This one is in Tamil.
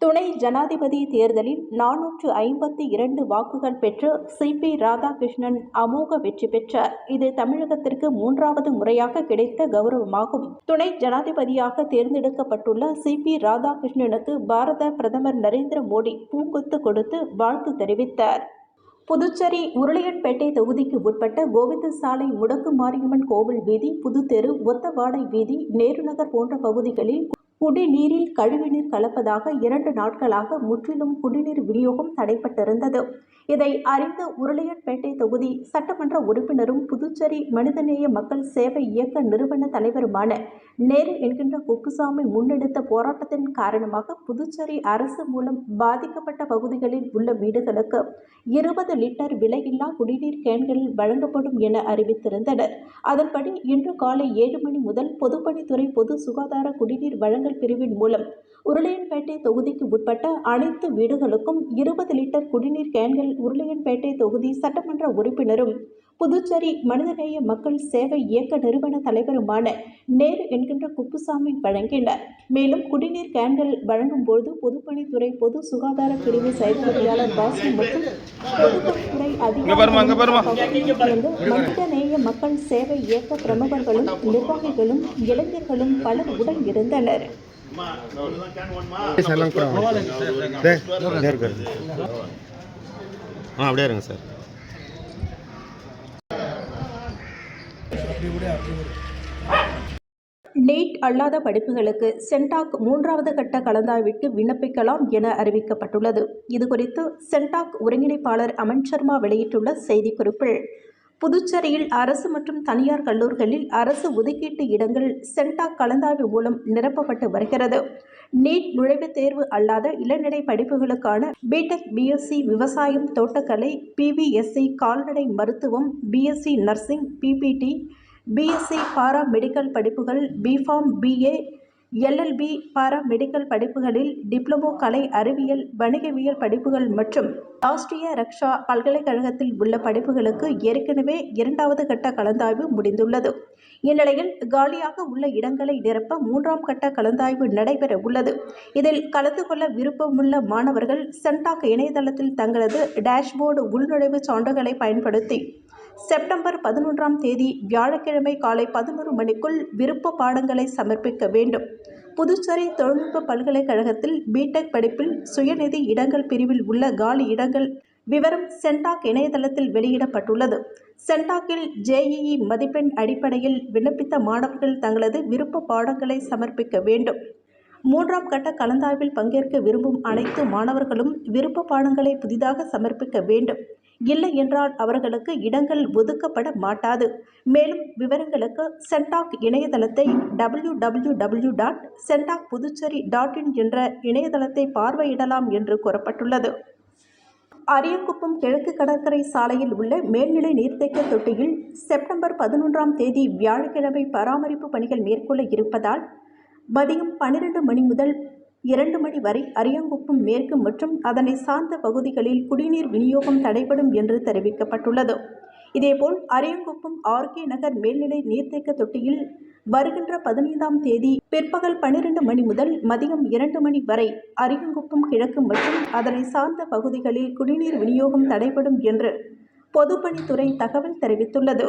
துணை ஜனாதிபதி தேர்தலில் நானூற்று ஐம்பத்தி இரண்டு வாக்குகள் பெற்று சிபி ராதாகிருஷ்ணன் அமோக வெற்றி பெற்றார். இது தமிழகத்திற்கு மூன்றாவது முறையாக கிடைத்த கௌரவமாகும். துணை ஜனாதிபதியாக தேர்ந்தெடுக்கப்பட்டுள்ள சிபி ராதாகிருஷ்ணனுக்கு பாரத பிரதமர் நரேந்திர மோடி பூங்கொத்து கொடுத்து வாழ்த்து தெரிவித்தார். புதுச்சேரி உருளையன்பேட்டை தொகுதிக்கு உட்பட்ட கோவிந்தசாலை முடக்கு மாரியம்மன் கோவில் வீதி புதுத்தெரு ஒத்தவாடை வீதி நேருநகர் போன்ற பகுதிகளில் குடிநீரில் கழிவுநீர் கலப்பதாக இரண்டு நாட்களாக முற்றிலும் குடிநீர் விநியோகம் தடைப்பட்டிருந்தது. இதை அறிந்த உருளையன்பேட்டை தொகுதி சட்டமன்ற உறுப்பினரும் புதுச்சேரி மனிதநேய மக்கள் சேவை இயக்க நிறுவன தலைவருமான நேரு என்கின்ற குப்புசாமி முன்னெடுத்த போராட்டத்தின் காரணமாக புதுச்சேரி அரசு மூலம் பாதிக்கப்பட்ட பகுதிகளில் உள்ள வீடுகளுக்கு இருபது லிட்டர் விலையில்லா குடிநீர் கேன்களில் வழங்கப்படும் என அறிவித்திருந்தனர். அதன்படி இன்று காலை ஏழு மணி முதல் பொதுப்பணித்துறை பொது சுகாதார குடிநீர் வழங்கல் பிரிவின் மூலம் உருளையன்பேட்டை தொகுதிக்கு உட்பட்ட அனைத்து வீடுகளுக்கும் இருபது லிட்டர் குடிநீர் கேன்கள் உருளையன்பேட்டை தொகுதி சட்டமன்ற உறுப்பினரும் புதுச்சேரி மனிதநேய மக்கள் சேவை இயக்க நிறுவன தலைவருமான நேரு என்கின்ற குப்புசாமி வழங்கினார். மேலும் குடிநீர் கேன்கள் வழங்கும்போது பொதுப்பணித்துறை பொது சுகாதார பிரிவு செயற்பொறியாளர் பாசு மற்றும் பொதுப்பணித்துறை அதிகாரிகளும் மனிதநேய மக்கள் சேவை இயக்க பிரமுகர்களும் நிர்வாகிகளும் இளைஞர்களும் பலர் உடன் இருந்தனர். சார் எல்லாம் கூட. ஆ அப்படியே இருங்க சார் நீட் அல்லாத படிப்புகளுக்கு சென்டாக் மூன்றாவது கட்ட கலந்தாய்விற்கு விண்ணப்பிக்கலாம் என அறிவிக்கப்பட்டுள்ளது. இதுகுறித்து சென்டாக் ஒருங்கிணைப்பாளர் அமன் சர்மா வெளியிட்டுள்ள செய்திக்குறிப்பில் புதுச்சேரியில் அரசு மற்றும் தனியார் கல்லூரிகளில் அரசு ஒதுக்கீட்டு இடங்கள் சென்டாக் கலந்தாய்வு மூலம் நிரப்பப்பட்டு வருகிறது. நீட் நுழைவுத் தேர்வு அல்லாத இளநிலை படிப்புகளுக்கான பிடெக் பிஎஸ்சி விவசாயம் தோட்டக்கலை பிவிஎஸ்சி கால்நடை மருத்துவம் BSc nursing BPT BSc para medical படிப்புகள் BPharm BA LLB para medical படிப்புகளில் டிப்ளமோ கலை அறிவியல் வணிகவியல் படிப்புகள் மற்றும் ராஷ்டிரிய ரக்ஷா பல்கலைக்கழகத்தில் உள்ள படிப்புகளுக்கு ஏற்கனவே இரண்டாவது கட்ட கலந்தாய்வு முடிந்துள்ளது. இந்நிலையில் காலியாக உள்ள இடங்களை நிரப்ப மூன்றாம் கட்ட கலந்தாய்வு நடைபெற உள்ளது. இதில் கலந்து கொள்ள விருப்பமுள்ள மாணவர்கள் சென்டாக் இணையதளத்தில் தங்களது டேஷ்போர்டு உள்நுழைவு சான்றுகளை பயன்படுத்தி செப்டம்பர் பதினொன்றாம் தேதி வியாழக்கிழமை காலை பதினோரு மணிக்குள் விருப்ப பாடங்களை சமர்ப்பிக்க வேண்டும். புதுச்சேரி தொழில்நுட்ப பல்கலைக்கழகத்தில் பிடெக் படிப்பில் சுயநிதி இடங்கள் பிரிவில் உள்ள காலி இடங்கள் விவரம் சென்டாக் இணையதளத்தில் வெளியிடப்பட்டுள்ளது. சென்டாக்கில் ஜேஇஇ மதிப்பெண் அடிப்படையில் விண்ணப்பித்த மாணவர்கள் தங்களது விருப்ப பாடங்களை சமர்ப்பிக்க வேண்டும். மூன்றாம் கட்ட கலந்தாய்வில் பங்கேற்க விரும்பும் அனைத்து மாணவர்களும் விருப்ப பாடங்களை புதிதாக சமர்ப்பிக்க வேண்டும். இல்லை என்றால் அவர்களுக்கு இடங்கள் ஒதுக்கப்பட மாட்டாது. மேலும் விவரங்களுக்கு சென்டாக் இணையதளத்தை W W W dot CENTAC Puducherry dot in என்ற இணையதளத்தை பார்வையிடலாம் என்று கூறப்பட்டுள்ளது. அரியக்குப்பம் கிழக்கு கடற்கரை சாலையில் உள்ள மேல்நிலை நீர்த்தேக்க தொட்டியில் செப்டம்பர் பதினொன்றாம் தேதி வியாழக்கிழமை பராமரிப்பு பணிகள் மேற்கொள்ள இருப்பதால் மதியம் பன்னிரண்டு மணி முதல் இரண்டு மணி வரை அரியங்குப்பம் மேற்கு மற்றும் அதனை சார்ந்த பகுதிகளில் குடிநீர் விநியோகம் தடைபடும் என்று தெரிவிக்கப்பட்டுள்ளது. இதேபோல் அரியங்குப்பம் ஆர்கே நகர் மேல்நிலை நீர்த்தேக்க தொட்டியில் வருகின்ற பதினைந்தாம் தேதி பிற்பகல் பன்னிரண்டு மணி முதல் மதியம் இரண்டு மணி வரை அரியங்குப்பம் கிழக்கு மற்றும் அதனை சார்ந்த பகுதிகளில் குடிநீர் விநியோகம் தடைபடும் என்று பொதுப்பணித்துறை தகவல் தெரிவித்துள்ளது.